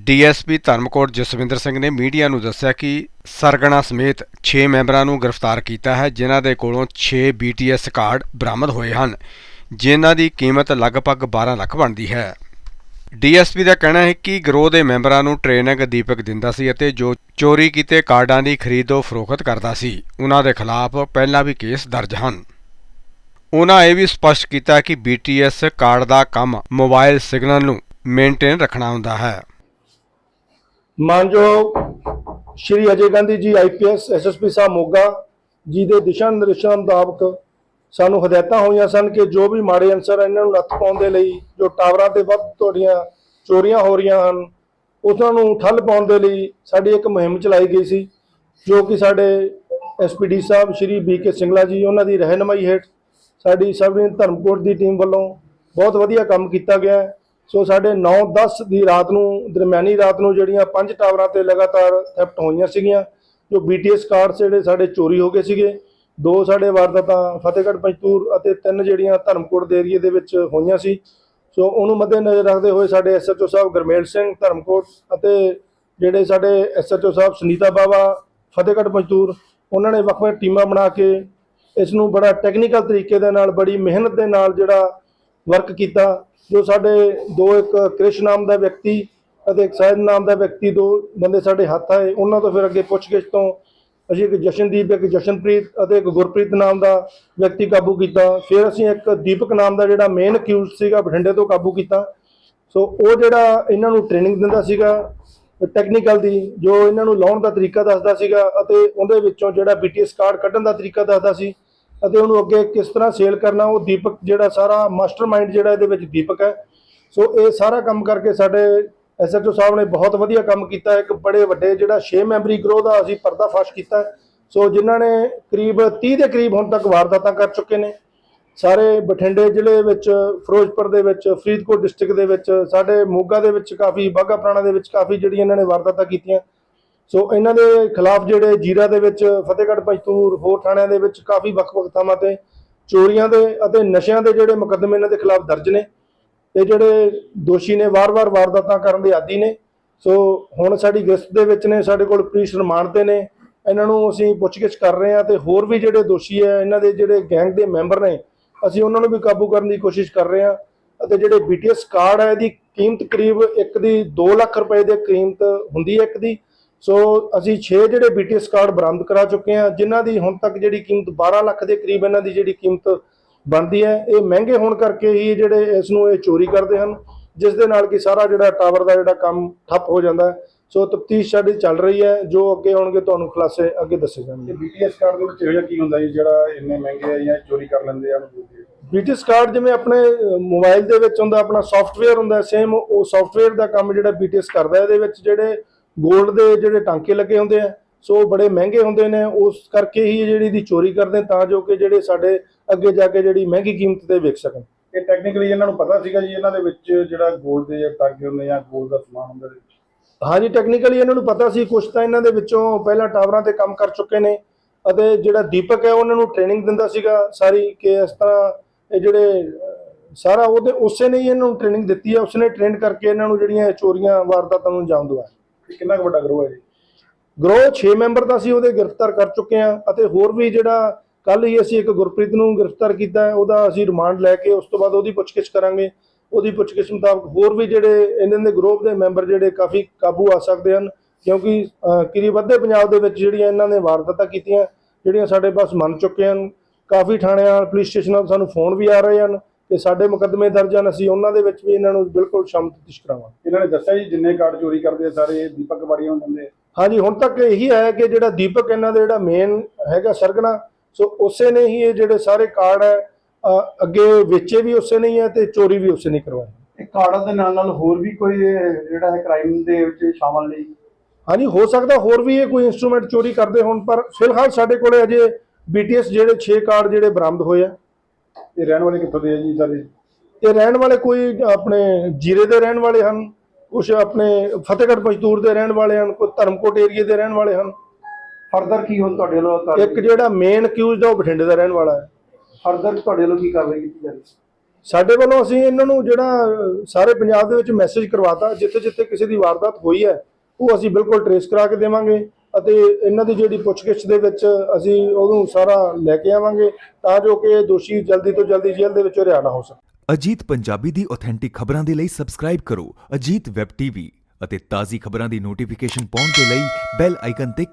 DSP Dharamkot Jaswinder Singh ਨੇ media ਨੂੰ ਦੱਸਿਆ ਕਿ ਸਰਗਣਾ ਸਮੇਤ 6 ਮੈਂਬਰਾਂ ਨੂੰ ਗ੍ਰਿਫਤਾਰ ਕੀਤਾ ਹੈ, ਜਿਨ੍ਹਾਂ ਦੇ ਕੋਲੋਂ 6 BTS ਕਾਰਡ ਬਰਾਮਦ ਹੋਏ ਹਨ, ਜਿਨ੍ਹਾਂ ਦੀ ਕੀਮਤ ਲਗਭਗ 12 ਲੱਖ ਬਣਦੀ ਹੈ। ਡੀਐਸਪੀ ਦਾ ਕਹਿਣਾ ਹੈ ਕਿ ਗਰੋਹ ਦੇ ਮੈਂਬਰਾਂ ਨੂੰ ਟ੍ਰੇਨਿੰਗ ਦੀਪਕ ਦਿੰਦਾ ਸੀ ਅਤੇ ਜੋ ਚੋਰੀ ਕੀਤੇ ਕਾਰਡਾਂ ਦੀ ਖਰੀਦੋ ਫਰੋਖਤ ਕਰਦਾ ਸੀ। ਉਹਨਾਂ ਦੇ ਖਿਲਾਫ ਪਹਿਲਾਂ ਵੀ ਕੇਸ ਦਰਜ ਹਨ। ਉਹਨਾਂ ਇਹ ਵੀ ਸਪਸ਼ਟ ਕੀਤਾ ਕਿ BTS ਕਾਰਡ ਦਾ ਕੰਮ ਮੋਬਾਈਲ ਸਿਗਨਲ ਨੂੰ ਮੇਨਟੇਨ ਰੱਖਣਾ ਹੁੰਦਾ ਹੈ। ਮਾਨਯੋਗ ਸ਼੍ਰੀ ਅਜੇ ਗਾਂਧੀ ਜੀ ਆਈਪੀਐਸ ਐਸਐਸਪੀ ਸਾਹਿਬ ਮੋਗਾ ਜੀ ਦੇ ਦਿਸ਼ਾ ਨਿਰਦੇਸ਼ਾਂ ਮੁਤਾਬਕ ਸਾਨੂੰ ਹਦਾਇਤਾਂ ਹੋਈਆਂ ਸਨ ਕਿ ਜੋ ਵੀ ਮਾੜੇ ਅਨਸਰ ਇਹਨਾਂ ਨੂੰ ਨੱਥ ਪਾਉਣ ਦੇ ਲਈ, ਜੋ ਟਾਵਰਾਂ ਤੇ ਵੱਧ ਤੁਹਾਡੀਆਂ ਚੋਰੀਆਂ ਹੋ ਰਹੀਆਂ ਹਨ, ਉਹਨਾਂ ਨੂੰ ਠੱਲ ਪਾਉਣ ਦੇ ਲਈ ਸਾਡੀ ਇੱਕ ਮੁਹਿੰਮ ਚਲਾਈ ਗਈ ਸੀ, ਜੋ ਕਿ ਸਾਡੇ ਐਸਪੀਡੀ ਸਾਹਿਬ ਸ਼੍ਰੀ ਬੀਕੇ ਸਿੰਗਲਾ ਜੀ, ਉਹਨਾਂ ਦੀ ਰਹਿਨਮਾਈ ਹੇਠ ਸਾਡੀ ਸਬਰਿਨ ਧਰਮਕੋਟ ਦੀ ਟੀਮ ਵੱਲੋਂ ਬਹੁਤ ਵਧੀਆ ਕੰਮ ਕੀਤਾ ਗਿਆ ਸੋ ਸਾਡੇ 9-10 ਦੀ ਰਾਤ ਨੂੰ, ਦਰਮਿਆਨੀ ਰਾਤ ਨੂੰ ਜਿਹੜੀਆਂ ਪੰਜ ਟਾਵਰਾਂ ਤੇ ਲਗਾਤਾਰ ਥੈਫਟ ਹੋਈਆਂ ਸੀਗੀਆਂ, ਜੋ BTS ਕਾਰਡ ਜਿਹੜੇ ਸਾਡੇ ਚੋਰੀ ਹੋ ਗਏ ਸੀਗੇ, ਦੋ ਸਾਡੇ ਵਾਰਦਾਤਾਂ ਫਤਿਹਗੜ੍ਹ ਪੰਜਤੂਰ ਅਤੇ ਤਿੰਨ ਜਿਹੜੀਆਂ ਧਰਮਕੋਟ ਦੇ ਏਰੀਏ ਦੇ ਵਿੱਚ ਹੋਈਆਂ ਸੀ। ਸੋ ਉਹਨੂੰ ਮੱਦੇਨਜ਼ਰ ਰੱਖਦੇ ਹੋਏ ਸਾਡੇ ਐਸਐਚਓ ਸਾਹਿਬ ਗਰਮੇਲ ਸਿੰਘ ਧਰਮਕੋਟ ਅਤੇ ਜਿਹੜੇ ਸਾਡੇ ਐਸਐਚਓ ਸਾਹਿਬ ਸੁਨੀਤਾ ਬਾਵਾ ਫਤਿਹਗੜ੍ਹ ਪੰਜਤੂਰ ਉਹਨਾਂ ਨੇ ਵੱਖ ਵੱਖ ਟੀਮਾਂ ਬਣਾ ਕੇ ਇਸ ਨੂੰ ਬੜਾ ਟੈਕਨੀਕਲ ਤਰੀਕੇ ਦੇ ਨਾਲ, ਬੜੀ ਮਿਹਨਤ ਦੇ ਨਾਲ ਜਿਹੜਾ ਵਰਕ ਕੀਤਾ, ਜੋ ਸਾਡੇ ਦੋ ਇੱਕ ਕ੍ਰਿਸ਼ ਨਾਮ ਦਾ ਵਿਅਕਤੀ ਅਤੇ ਇੱਕ ਸਹਿਜ ਨਾਮ ਦਾ ਵਿਅਕਤੀ ਦੋ ਬੰਦੇ ਸਾਡੇ ਹੱਥ ਆਏ, ਉਹਨਾਂ ਤੋਂ ਫਿਰ ਅੱਗੇ ਪੁੱਛਗਿੱਛ ਤੋਂ ਅਸੀਂ ਇੱਕ ਜਸ਼ਨਦੀਪ, ਇੱਕ ਜਸ਼ਨਪ੍ਰੀਤ ਅਤੇ ਇੱਕ ਗੁਰਪ੍ਰੀਤ ਨਾਮ ਦਾ ਵਿਅਕਤੀ ਕਾਬੂ ਕੀਤਾ। ਫਿਰ ਅਸੀਂ ਇੱਕ ਦੀਪਕ ਨਾਮ ਦਾ ਜਿਹੜਾ ਮੇਨ ਅਕਿਊਜ਼ ਸੀਗਾ, ਬਠਿੰਡੇ ਤੋਂ ਕਾਬੂ ਕੀਤਾ। ਸੋ ਉਹ ਜਿਹੜਾ ਇਹਨਾਂ ਨੂੰ ਟ੍ਰੇਨਿੰਗ ਦਿੰਦਾ ਸੀਗਾ ਟੈਕਨੀਕਲ ਦੀ, ਜੋ ਇਹਨਾਂ ਨੂੰ ਲਾਉਣ ਦਾ ਤਰੀਕਾ ਦੱਸਦਾ ਸੀਗਾ ਅਤੇ ਉਹਦੇ ਵਿੱਚੋਂ ਜਿਹੜਾ BTS ਕਾਰਡ ਕੱਢਣ ਦਾ ਤਰੀਕਾ ਦੱਸਦਾ ਸੀ ਅਤੇ ਉਹਨੂੰ ਅੱਗੇ ਕਿਸ ਤਰ੍ਹਾਂ ਸੇਲ ਕਰਨਾ, ਉਹ ਦੀਪਕ ਜਿਹੜਾ ਸਾਰਾ ਮਾਸਟਰਮਾਈਂਡ ਜਿਹੜਾ ਇਹਦੇ ਵਿੱਚ ਦੀਪਕ ਹੈ। ਸੋ ਇਹ ਸਾਰਾ ਕੰਮ ਕਰਕੇ ਸਾਡੇ ਐਸਐਚਓ ਸਾਹਿਬ ਨੇ ਬਹੁਤ ਵਧੀਆ ਕੰਮ ਕੀਤਾ ਇੱਕ ਬੜੇ ਵੱਡੇ ਜਿਹੜਾ 6 ਮੈਂਬਰੀ ਗਰੋਹ ਦਾ ਅਸੀਂ ਪਰਦਾਫਾਸ਼ ਕੀਤਾ ਸੋ ਜਿਨ੍ਹਾਂ ਨੇ ਕਰੀਬ 30 ਦੇ ਕਰੀਬ ਹੁਣ ਤੱਕ ਵਾਰਦਾਤਾਂ ਕਰ ਚੁੱਕੇ ਨੇ। ਸਾਰੇ ਬਠਿੰਡੇ ਜ਼ਿਲ੍ਹੇ ਵਿੱਚ, ਫਿਰੋਜ਼ਪੁਰ ਦੇ ਵਿੱਚ, ਫਰੀਦਕੋਟ ਡਿਸਟ੍ਰਿਕਟ ਦੇ ਵਿੱਚ, ਸਾਡੇ ਮੋਗਾ ਦੇ ਵਿੱਚ ਕਾਫੀ, ਬਾਘਾ ਪੁਰਾਣਾ ਦੇ ਵਿੱਚ ਕਾਫੀ ਜਿਹੜੀਆਂ ਇਹਨਾਂ ਨੇ ਵਾਰਦਾਤਾਂ ਕੀਤੀਆਂ। ਸੋ ਇਹਨਾਂ ਦੇ ਖਿਲਾਫ ਜਿਹੜੇ ਜੀਰਾ ਦੇ ਵਿੱਚ, ਫਤਿਹਗੜ੍ਹ ਪੰਜਤੂਰ ਹੋਰ ਥਾਣਿਆਂ ਦੇ ਵਿੱਚ ਕਾਫੀ ਵੱਖ-ਵੱਖ ਥਾਵਾਂ ਤੇ ਚੋਰੀਆਂ ਦੇ ਅਤੇ ਨਸ਼ਿਆਂ ਦੇ ਜਿਹੜੇ ਮੁਕੱਦਮੇ ਇਹਨਾਂ ਦੇ ਖਿਲਾਫ ਦਰਜ ਨੇ। ਤੇ ਜਿਹੜੇ ਦੋਸ਼ੀ ਨੇ, ਵਾਰ-ਵਾਰ ਵਾਰਦਾਤਾਂ ਕਰਨ ਦੇ ਆਦੀ ਨੇ। ਸੋ ਹੁਣ ਸਾਡੀ ਗ੍ਰਿਫਤ ਦੇ ਵਿੱਚ ਨੇ, ਸਾਡੇ ਕੋਲ ਪੁਲਿਸ ਰਿਮਾਂਡ ਤੇ ਨੇ। ਇਹਨਾਂ ਨੂੰ ਅਸੀਂ ਪੁੱਛਗਿੱਛ ਕਰ ਰਹੇ ਹਾਂ ਤੇ ਹੋਰ ਵੀ ਜਿਹੜੇ ਦੋਸ਼ੀ ਹੈ, ਇਹਨਾਂ ਦੇ ਜਿਹੜੇ ਗੈਂਗ ਦੇ ਮੈਂਬਰ ਨੇ, ਅਸੀਂ ਉਹਨਾਂ ਨੂੰ ਵੀ ਕਾਬੂ ਕਰਨ ਦੀ ਕੋਸ਼ਿਸ਼ ਕਰ ਰਹੇ ਹਾਂ। ਅਤੇ ਜਿਹੜੇ BTS ਕਾਰਡ ਹੈ, ਇਹਦੀ ਕੀਮਤ ਕਰੀਬ ਇੱਕ ਦੀ 2 ਲੱਖ ਰੁਪਏ ਦੇ ਕੀਮਤ ਹੁੰਦੀ ਹੈ ਇੱਕ ਦੀ। ਸੋ ਅਸੀਂ 6 ਜਿਹੜੇ BTS ਕਾਰਡ ਬਰਾਮਦ ਕਰਾ ਚੁੱਕੇ ਹਾਂ ਜਿਨ੍ਹਾਂ ਦੀ ਹੁਣ ਤੱਕ ਜਿਹੜੀ ਕੀਮਤ 12 ਲੱਖ ਦੇ ਕਰੀਬ ਇਹਨਾਂ ਦੀ ਜਿਹੜੀ ਕੀਮਤ ਬਣਦੀ ਹੈ ਇਹ ਮਹਿੰਗੇ ਹੋਣ ਕਰਕੇ ਹੀ ਜਿਹੜੇ ਇਸ ਨੂੰ ਇਹ ਚੋਰੀ ਕਰਦੇ ਹਨ ਜਿਸ ਦੇ ਨਾਲ ਕਿ ਸਾਰਾ ਜਿਹੜਾ ਟਾਵਰ ਦਾ ਜਿਹੜਾ ਕੰਮ ਠੱਪ ਹੋ ਜਾਂਦਾ ਹੈ ਸੋ ਤਫਤੀਸ਼ ਸਾਡੀ ਚੱਲ ਰਹੀ ਹੈ ਜੋ ਅੱਗੇ ਆਉਣਗੇ ਤੁਹਾਨੂੰ ਖੁਲਾਸੇ ਅੱਗੇ ਦੱਸੇ ਜਾਣਗੇ BTS ਕਾਰਡ ਦੇ ਵਿੱਚ ਇਹੋ ਜਿਹਾ ਕੀ ਹੁੰਦਾ ਜੀ ਜਿਹੜਾ ਇੰਨੇ ਮਹਿੰਗੇ ਆ ਜਾਂ ਚੋਰੀ ਕਰ ਲੈਂਦੇ ਆ BTS ਕਾਰਡ ਜਿਵੇਂ ਆਪਣੇ ਮੋਬਾਈਲ ਦੇ ਵਿੱਚ ਹੁੰਦਾ ਆਪਣਾ ਸੌਫਟਵੇਅਰ ਹੁੰਦਾ ਸੇਮ ਉਹ ਸੌਫਟਵੇਅਰ ਦਾ ਕੰਮ ਜਿਹੜਾ BTS ਕਰਦਾ। ਇਹਦੇ ਵਿੱਚ ਜਿਹੜੇ ਗੋਲਡ ਦੇ ਜਿਹੜੇ ਟਾਂਕੇ ਲੱਗੇ ਹੁੰਦੇ ਆ ਸੋ ਬੜੇ ਮਹਿੰਗੇ ਹੁੰਦੇ ਨੇ ਉਸ ਕਰਕੇ ਹੀ ਜਿਹੜੀ ਦੀ ਚੋਰੀ ਕਰਦੇ ਤਾਂ ਜੋ ਕਿ ਜਿਹੜੇ ਸਾਡੇ ਅੱਗੇ ਜਾ ਕੇ ਜਿਹੜੀ ਮਹਿੰਗੀ ਕੀਮਤ ਤੇ ਵੇਚ ਸਕਣ। ਇਹ ਟੈਕਨੀਕਲੀ ਇਹਨਾਂ ਨੂੰ ਪਤਾ ਸੀਗਾ ਜੀ ਇਹਨਾਂ ਦੇ ਵਿੱਚ ਜਿਹੜਾ ਗੋਲਡ ਦੇ ਟਾਂਕੇ ਹੁੰਦੇ ਜਾਂ ਗੋਲਡ ਦਾ ਸਮਾਨ ਹੁੰਦਾ ਹਾਂਜੀ ਟੈਕਨੀਕਲੀ ਇਹਨਾਂ ਨੂੰ ਪਤਾ ਸੀ ਕੁਝ ਤਾਂ ਇਹਨਾਂ ਦੇ ਵਿੱਚੋਂ ਪਹਿਲਾਂ ਟਾਵਰਾਂ ਤੇ ਕੰਮ ਕਰ ਚੁੱਕੇ ਨੇ ਅਤੇ ਜਿਹੜਾ ਦੀਪਕ ਹੈ ਉਹਨਾਂ ਨੂੰ ਟ੍ਰੇਨਿੰਗ ਦਿੰਦਾ ਸੀਗਾ ਸਾਰੀ ਕਿ ਇਸ ਤਰ੍ਹਾਂ ਇਹ ਜਿਹੜੇ ਸਾਰਾ ਉਹਦੇ ਉਸੇ ਨੇ ਹੀ ਇਹਨਾਂ ਨੂੰ ਟ੍ਰੇਨਿੰਗ ਦਿੱਤੀ ਹੈ ਉਸਨੇ ਟ੍ਰੇਨ ਕਰਕੇ ਇਹਨਾਂ ਨੂੰ ਜਿਹੜੀਆਂ ਚੋਰੀਆਂ ਵਾਰਦਾਤਾਂ ਨੂੰ ਅੰਜਾਮ ਦਵਾਇਆ। ਕਿੰਨਾ ਕੁ ਵੱਡਾ ਗਰੋਹ ਹੈ ਜੀ? ਗਰੋਹ 6 ਮੈਂਬਰ ਦਾ ਸੀ ਉਹਦੇ ਗ੍ਰਿਫਤਾਰ ਕਰ ਚੁੱਕੇ ਆ ਅਤੇ ਹੋਰ ਵੀ ਜਿਹੜਾ ਕੱਲ ਹੀ ਅਸੀਂ ਇੱਕ ਗੁਰਪ੍ਰੀਤ ਨੂੰ ਗ੍ਰਿਫਤਾਰ ਕੀਤਾ ਉਹਦਾ ਅਸੀਂ ਰਿਮਾਂਡ ਲੈ ਕੇ ਉਸ ਤੋਂ ਬਾਅਦ ਉਹਦੀ ਪੁੱਛਗਿੱਛ ਕਰਾਂਗੇ। ਉਹਦੀ ਪੁੱਛਗਿੱਛ ਮੁਤਾਬਕ ਹੋਰ ਵੀ ਜਿਹੜੇ ਇਹਨਾਂ ਦੇ ਗਰੋਹ ਦੇ ਮੈਂਬਰ ਜਿਹੜੇ ਕਾਫੀ ਕਾਬੂ ਆ ਸਕਦੇ ਹਨ ਕਿਉਂਕਿ ਅਹ, ਕਰੀਬ ਪੰਜਾਬ ਦੇ ਵਿੱਚ ਜਿਹੜੀਆਂ ਇਹਨਾਂ ਨੇ ਵਾਰਦਾਤਾਂ ਕੀਤੀਆਂ ਜਿਹੜੀਆਂ ਸਾਡੇ ਪਾਸ ਮੰਨ ਚੁੱਕੇ ਹਨ। ਕਾਫੀ ਥਾਣਿਆਂ ਪੁਲਿਸ ਸਟੇਸ਼ਨਾਂ ਤੋਂ ਸਾਨੂੰ ਫੋਨ ਵੀ ਆ ਰਹੇ ਹਨ। ਕਿ ਸਾਡੇ ਮੁਕੱਦਮੇ ਦਰਜ ਹਨ ਅਸੀਂ ਉਹਨਾਂ ਦੇ ਵਿੱਚ ਵੀ ਇਹਨਾਂ ਨੂੰ ਬਿਲਕੁਲ ਸ਼ਾਮਲ ਤਫਤੀਸ਼ ਕਰਾਵਾਂਗੇ। ਇਹਨਾਂ ਨੇ ਦੱਸਿਆ ਜੀ ਜਿੰਨੇ ਕਾਰਡ ਚੋਰੀ ਕਰਦੇ ਆ ਸਾਰੇ ਦੀਪਕ ਵਾੜੀਆਂ ਨੂੰ। ਦਿੰਦੇ ਆ ਹਾਂਜੀ ਹੁਣ ਤੱਕ ਇਹੀ ਹੈ ਕਿ ਜਿਹੜਾ ਦੀਪਕ ਇਹਨਾਂ ਦਾ ਜਿਹੜਾ ਮੇਨ ਹੈਗਾ ਸਰਗਣਾ ਸੋ ਉਸੇ ਨੇ ਹੀ ਇਹ ਜਿਹੜੇ ਸਾਰੇ ਕਾਰਡ ਹੈ ਅ, ਅੱਗੇ ਵੇਚੇ ਵੀ ਉਸੇ ਨੇ ਹੀ ਹੈ ਤੇ ਚੋਰੀ ਵੀ ਉਸੇ ਨੇ ਕਰਵਾਈ ਇਹ ਕਾਰਡਾਂ ਦੇ ਨਾਲ ਨਾਲ ਹੋਰ ਵੀ ਕੋਈ ਜਿਹੜਾ ਹੈ ਕ੍ਰਾਈਮ ਦੇ ਵਿੱਚ ਸ਼ਾਮਲ ਨਹੀਂ? ਹਾਂਜੀ ਹੋ ਸਕਦਾ ਹੋਰ ਵੀ ਇਹ ਕੋਈ ਇਨਸਟਰੂਮੈਂਟ ਚੋਰੀ ਕਰਦੇ ਹੋਣ ਪਰ ਫਿਲਹਾਲ ਸਾਡੇ ਕੋਲੇ ਅਜੇ BTS ਜਿਹੜੇ 6 ਕਾਰਡ ਜਿਹੜੇ ਬਰਾਮਦ ਹੋਏ ਆ। ਇਹ ਰਹਿਣ ਵਾਲੇ ਕਿੱਥੋਂ ਦੇ ਆ ਜੀ ਸਾਰੇ? ਇਹ ਰਹਿਣ ਵਾਲੇ ਕੋਈ ਆਪਣੇ ਜੀਰੇ ਦੇ ਰਹਿਣ ਵਾਲੇ ਹਨ ਕੁਝ ਆਪਣੇ ਫਤਿਹਗੜ੍ਹ ਮਜ਼ਦੂਰ ਦੇ ਰਹਿਣ ਵਾਲੇ ਹਨ ਕੋਈ ਧਰਮਕੋਟ ਏਰੀਏ ਦੇ ਰਹਿਣ ਵਾਲੇ ਹਨ। ਫਰਦਰ ਕੀ ਹੁਣ ਤੁਹਾਡੇ ਵੱਲੋਂ ਕਾਰਵਾਈ ਇੱਕ ਜਿਹੜਾ ਮੇਨ ਅਕਿਊਜ਼ਡ ਆ ਉਹ ਬਠਿੰਡੇ ਦਾ ਰਹਿਣ ਵਾਲਾ ਹੈ। ਫਰਦਰ ਤੁਹਾਡੇ ਵੱਲੋਂ ਕੀ ਕਾਰਵਾਈ ਕੀਤੀ ਜਾ ਰਹੀ ਸਾਡੇ ਵੱਲੋਂ ਅਸੀਂ ਇਹਨਾਂ ਨੂੰ ਜਿਹੜਾ ਸਾਰੇ ਪੰਜਾਬ ਦੇ ਵਿੱਚ ਮੈਸੇਜ ਕਰਵਾਤਾ ਜਿੱਥੇ ਜਿੱਥੇ ਕਿਸੇ ਦੀ ਵਾਰਦਾਤ ਹੋਈ ਹੈ ਉਹ ਅਸੀਂ ਬਿਲਕੁਲ ਟਰੇਸ ਕਰਾ ਕੇ ਦੇਵਾਂਗੇ। ਅਤੇ ਇਹਨਾਂ ਦੀ ਜਿਹੜੀ ਪੁੱਛਗਿੱਛ ਦੇ ਵਿੱਚ ਅਸੀਂ ਉਹਨੂੰ ਸਾਰਾ ਲੈ ਕੇ ਆਵਾਂਗੇ ਤਾਂ ਜੋ ਕਿ ਇਹ ਦੋਸ਼ੀ ਜਲਦੀ ਤੋਂ ਜਲਦੀ ਜੇਲ੍ਹ ਦੇ ਵਿੱਚੋਂ ਰਿਹਾ ਨਾ ਹੋ ਸਕੇ ਅਜੀਤ ਪੰਜਾਬੀ ਦੀ ਆਥੈਂਟਿਕ ਖਬਰਾਂ ਦੇ ਲਈ ਸਬਸਕ੍ਰਾਈਬ ਕਰੋ ਅਜੀਤ ਵੈਬ ਟੀਵੀ ਅਤੇ ਤਾਜ਼ੀ ਖਬਰਾਂ ਦੀ ਨੋਟੀਫਿਕੇਸ਼ਨ ਪਾਉਣ ਦੇ ਲਈ ਬੈਲ ਆਈਕਨ ਤੇ